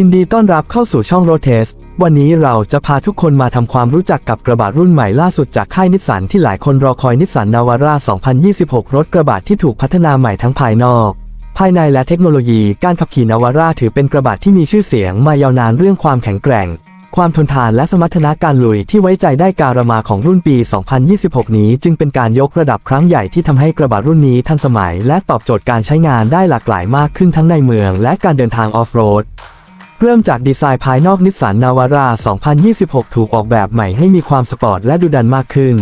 ยินดีต้อนรับเข้าสู่ช่อง r o t e s วันนี้เราจะพาทุกคนมาทำความรู้จักกับกระบะรุ่นใหม่ล่าสุดจากค่ายนิสสันที่หลายคนรอคอยนิสสันนาวาร่า 2026 รถกระบะที่ถูกพัฒนาใหม่ทั้งภายนอก ภายในและเทคโนโลยีการขับขี่นาวาร่าถือเป็นกระบะที่มีชื่อเสียงมายาวนานเรื่องความแข็งแกร่ง ความทนทานและสมรรถนะการลุยที่ไว้ใจได้การมาของรุ่นปี 2026 นี้จึงเป็นการยกระดับครั้งใหญ่ที่ทำให้กระบะรุ่นนี้ทันสมัย และตอบโจทย์การใช้งานได้หลากหลายมากขึ้นทั้งในเมือง และการเดินทางออฟโรด เริ่มจากดีไซน์ภายนอกนิสสันนาวาร่า 2026 ถูกออกแบบใหม่ให้มีความสปอร์ตและดูดันมากขึ้น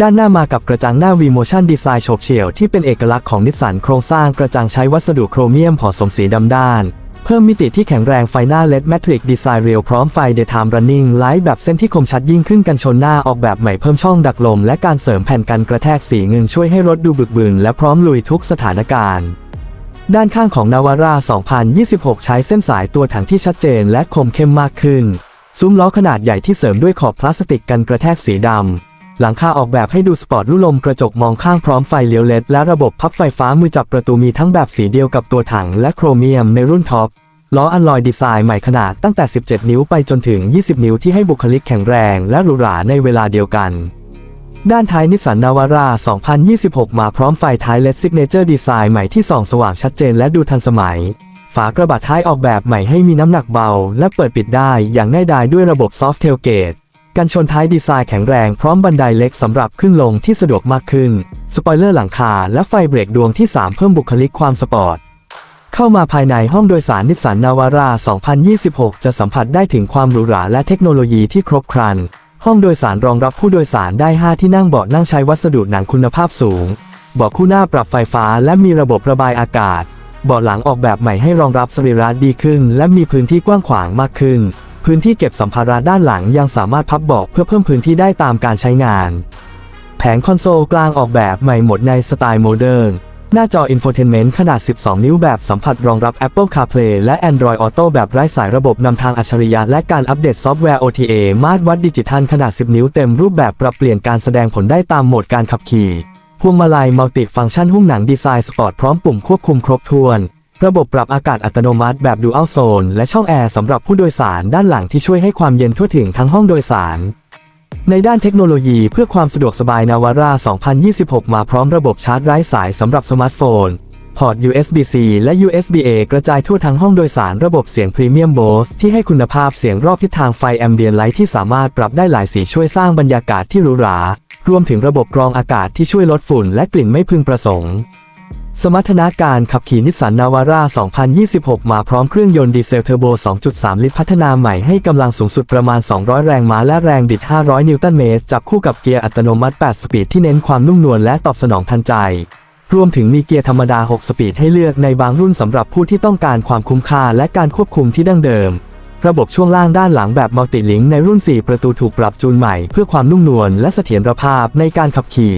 ด้านหน้ามากับกระจังหน้า V-Motion Design โฉบเฉี่ยวที่เป็นเอกลักษณ์ของนิสสันโครงสร้างกระจังใช้วัสดุโครเมียมผสมสีดำด้าน เพิ่มมิติที่แข็งแรงไฟหน้า LED Matrix Design เรียวพร้อมไฟ Daytime Running Light แบบเส้นที่คมชัดยิ่งขึ้นกันชนหน้าออกแบบใหม่เพิ่มช่องดักลมและการเสริมแผ่นกันกระแทกสีเงินช่วยให้รถดูบึกบึนและพร้อมลุยทุกสถานการณ์ ด้านข้างของนาวาร่า 2026 ใช้เส้นสายตัวถังที่ชัดเจนและคมเข้มมากขึ้น ซุ้มล้อขนาดใหญ่ที่เสริมด้วยขอบพลาสติกกันกระแทกสีดำ หลังคาออกแบบให้ดูสปอร์ตลู่ลมกระจกมองข้างพร้อมไฟเลี้ยวเลดและระบบพับไฟฟ้ามือจับประตูมีทั้งแบบสีเดียวกับตัวถังและโครเมียมในรุ่นท็อป ล้ออันลอยดีไซน์ใหม่ขนาดตั้งแต่ 17 นิ้วไปจนถึง 20 นิ้วที่ให้บุคลิกแข็งแรงและหรูหราในเวลาเดียวกัน ด้านท้ายนิสสันนาวาร่า 2026 มาพร้อมไฟท้าย LED Signature Design ใหม่ที่ส่องสว่างชัดเจนและดูทันสมัย ฝากระบะท้ายออกแบบใหม่ให้มีน้ำหนักเบา และเปิดปิดได้อย่างง่ายดายด้วยระบบ Soft Tailgate กันชนท้ายดีไซน์แข็งแรงพร้อมบันไดเล็กสำหรับขึ้นลงที่สะดวกมากขึ้น สปอยเลอร์หลังคาและไฟเบรกดวงที่ 3 เพิ่มบุคลิกความสปอร์ตเข้ามาภายในห้องโดยสารนิสสันนาวาร่า 2026 จะสัมผัสได้ถึงความหรูหราและเทคโนโลยีที่ครบครัน ห้องโดยสารรองรับผู้โดยสารได้ 5 ที่นั่งเบาะนั่งใช้วัสดุหนังคุณภาพสูง เบาะคู่หน้าปรับไฟฟ้าและมีระบบระบายอากาศ เบาะหลังออกแบบใหม่ให้รองรับสรีระดีขึ้น และมีพื้นที่กว้างขวางมากขึ้น พื้นที่เก็บสัมภาระด้านหลังยังสามารถพับเบาะเพื่อเพิ่มพื้นที่ได้ตามการใช้งาน แผงคอนโซลกลางออกแบบใหม่หมดในสไตล์โมเดิร์น หน้าจอ Infotainment ขนาด 12 นิ้วแบบสัมผัสรองรับ Apple CarPlay และ Android Auto แบบไร้สายระบบนำทางอัจฉริยะและการอัปเดตซอฟต์แวร์ OTA มาตรวัดดิจิทัลขนาด 10 นิ้วเต็มรูปแบบปรับเปลี่ยนการแสดงผลได้ตามโหมดการขับขี่ พวงมาลัยมัลติฟังก์ชันหุ้มหนังดีไซน์สปอร์ตพร้อมปุ่มควบคุมครบถ้วน ระบบปรับอากาศอัตโนมัติแบบ Dual Zone และช่องแอร์สำหรับผู้โดยสารด้านหลังที่ช่วยให้ความเย็นทั่วถึงทั้งห้องโดยสาร ในด้านเทคโนโลยีเพื่อความสะดวกสบายนาวาร่า 2026 มาพร้อมระบบชาร์จไร้สายสำหรับสมาร์ทโฟน พอร์ต USB-C และ USB-A กระจายทั่วทั้งห้องโดยสารระบบเสียงพรีเมียมโบสที่ให้คุณภาพเสียงรอบทิศทางไฟแอมเบียนไลท์ที่สามารถปรับได้หลายสีช่วยสร้างบรรยากาศที่หรูหรารวมถึงระบบกรองอากาศที่ช่วยลดฝุ่นและกลิ่นไม่พึงประสงค์ สมรรถนะการขับขี่นิสสันนาวาร่า 2026 มาพร้อมเครื่องยนต์ดีเซลเทอร์โบ 2.3 ลิตรพัฒนาใหม่ให้กำลังสูงสุดประมาณ 200 แรงม้าและแรงบิด 500 นิวตันเมตร จับคู่กับเกียร์อัตโนมัติ 8 สปีดที่เน้นความนุ่มนวลและตอบสนองทันใจ รวมถึงมีเกียร์ธรรมดา 6 สปีดให้เลือกในบางรุ่นสำหรับผู้ที่ต้องการความคุ้มค่าและการควบคุมที่ดั้งเดิม ระบบช่วงล่างด้านหลังแบบมัลติลิงในรุ่น 4 ประตูถูกปรับจูนใหม่เพื่อความนุ่มนวลและเสถียรภาพในการขับขี่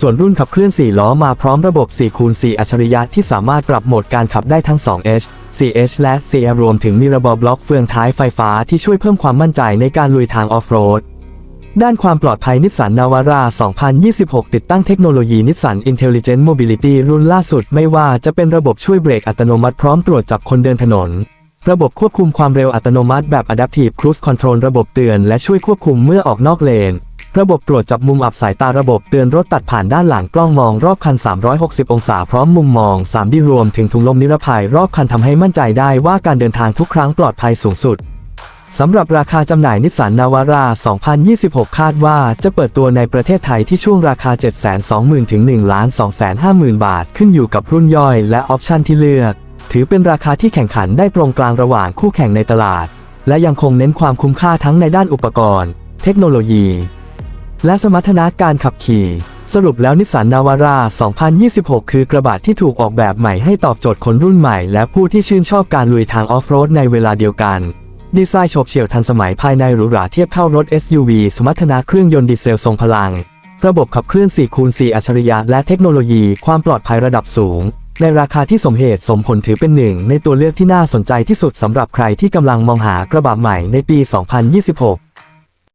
ส่วนรุ่นขับเคลื่อน 4 ล้อมาพร้อมระบบ4คูณ4อัจฉริยะที่สามารถปรับโหมดการขับได้ทั้ง 2H 4H และ 4R รวมถึงมีระบบบล็อกเฟืองท้ายไฟฟ้าที่ช่วยเพิ่มความมั่นใจในการลุยทางออฟโรด ด้านความปลอดภัยนิสสันนาวาร่า 2026 ติดตั้งเทคโนโลยีนิสสัน Intelligent Mobility รุ่นล่าสุดไม่ว่าจะเป็นระบบช่วยเบรกอัตโนมัติพร้อมตรวจจับคนเดินถนน ระบบควบคุมความเร็วอัตโนมัติแบบ Adaptive Cruise Control ระบบเตือนและช่วยควบคุมเมื่อออกนอกเลน ระบบตรวจจับมุมอับสายตาระบบเตือนรถตัดผ่านด้านหลังกล้องมองรอบคัน 360 องศาพร้อมมุมมอง 3D รวมถึงถุงลมนิรภัยรอบคันทำให้มั่นใจได้ว่าการเดินทางทุกครั้งปลอดภัยสูงสุดสำหรับราคาจำหน่ายนิสสันนาวาร่า2026 คาดว่าจะเปิดตัวในประเทศไทยที่ช่วงราคา 720,000 ถึง 1,250,000 บาท ขึ้นอยู่กับรุ่นย่อยและออปชันที่เลือก ถือเป็นราคาที่แข่งขันได้ตรงกลางระหว่างคู่แข่งในตลาด และยังคงเน้นความคุ้มค่าทั้งในด้านอุปกรณ์ เทคโนโลยี และสมรรถนะการขับขี่ สรุปแล้วนิสสันนาวาร่า 2026 คือกระบะที่ถูกออกแบบใหม่ให้ตอบโจทย์คนรุ่นใหม่ และผู้ที่ชื่นชอบการลุยทางออฟโรดในเวลาเดียวกันดีไซน์โฉบเฉี่ยวทันสมัยภายในหรูหราเทียบเท่ารถ SUV สมรรถนะเครื่องยนต์ดีเซลทรงพลัง ระบบขับเคลื่อน4คูณ4อัจฉริยะและเทคโนโลยีความปลอดภัยระดับสูง ในราคาที่สมเหตุสมผลถือเป็นหนึ่งในตัวเลือกที่น่าสนใจที่สุดสำหรับใครที่กำลังมองหากระบะใหม่ในปี 2026